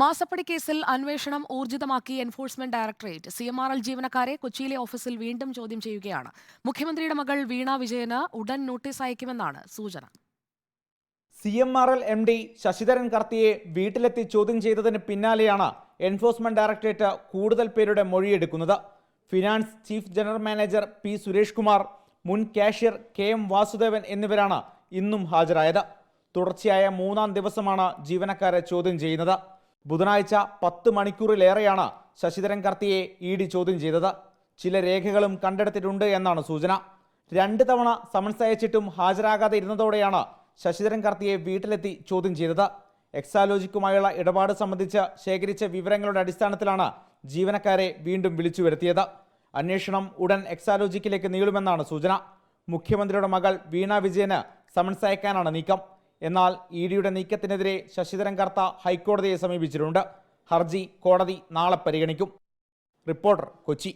മാസപ്പടി കേസിൽ അന്വേഷണം ഊർജിതമാക്കി enforcement directorate C M R L ജീവനക്കാരെ കൊച്ചിയിലെ ഓഫീസിൽ വീണ്ടും ചോദ്യം ചെയ്യുകയാണ്. മുഖ്യമന്ത്രിയുടെ മകൾ വീണ വിജയന് ഉടൻ നോട്ടീസ് അയക്കുമെന്നാണ് സൂചന. C M R L M D Sasidharan കർത്തിയെ വീട്ടിലെത്തി ചോദ്യം ചെയ്തതിന് പിന്നാലെയാണ് എൻഫോഴ്സ്മെന്റ് ഡയറക്ടറേറ്റ് കൂടുതൽ പേരുടെ മൊഴിയെടുക്കുന്നത്. Finance chief general manager P Suresh Kumar മുൻ കാഷ്യർ കെ എം വാസുദേവൻ എന്നിവരാണ് ഇന്നും ഹാജരായത്. തുടർച്ചയായ മൂന്നാം ദിവസമാണ് ജീവനക്കാരെ ചോദ്യം ചെയ്യുന്നത്. ബുധനാഴ്ച പത്ത് മണിക്കൂറിലേറെയാണ് ശശിധരൻ കർത്തിയെ ഇ ഡി ചോദ്യം ചെയ്തത്. ചില രേഖകളും കണ്ടെടുത്തിട്ടുണ്ട് എന്നാണ് സൂചന. രണ്ട് തവണ സമൻസ് അയച്ചിട്ടും ഹാജരാകാതെ ഇരുന്നതോടെയാണ് ശശിധരൻ കർത്തിയെ വീട്ടിലെത്തി ചോദ്യം ചെയ്തത്. എക്സാലോജിക്കുമായുള്ള ഇടപാട് സംബന്ധിച്ച് ശേഖരിച്ച വിവരങ്ങളുടെ അടിസ്ഥാനത്തിലാണ് ജീവനക്കാരെ വീണ്ടും വിളിച്ചു വരുത്തിയത്. അന്വേഷണം ഉടൻ എക്സാലോജിക്കിലേക്ക് നീളുമെന്നാണ് സൂചന. മുഖ്യമന്ത്രിയുടെ മകൾ വീണ വിജയന് സമൻസ് അയക്കാനാണ് നീക്കം. എന്നാൽ ഇ ഡിയുടെ നീക്കത്തിനെതിരെ ശശിധരൻ കർത്ത ഹൈക്കോടതിയെ സമീപിച്ചിട്ടുണ്ട്. ഹർജി കോടതി നാളെ പരിഗണിക്കും. റിപ്പോർട്ടർ കൊച്ചി.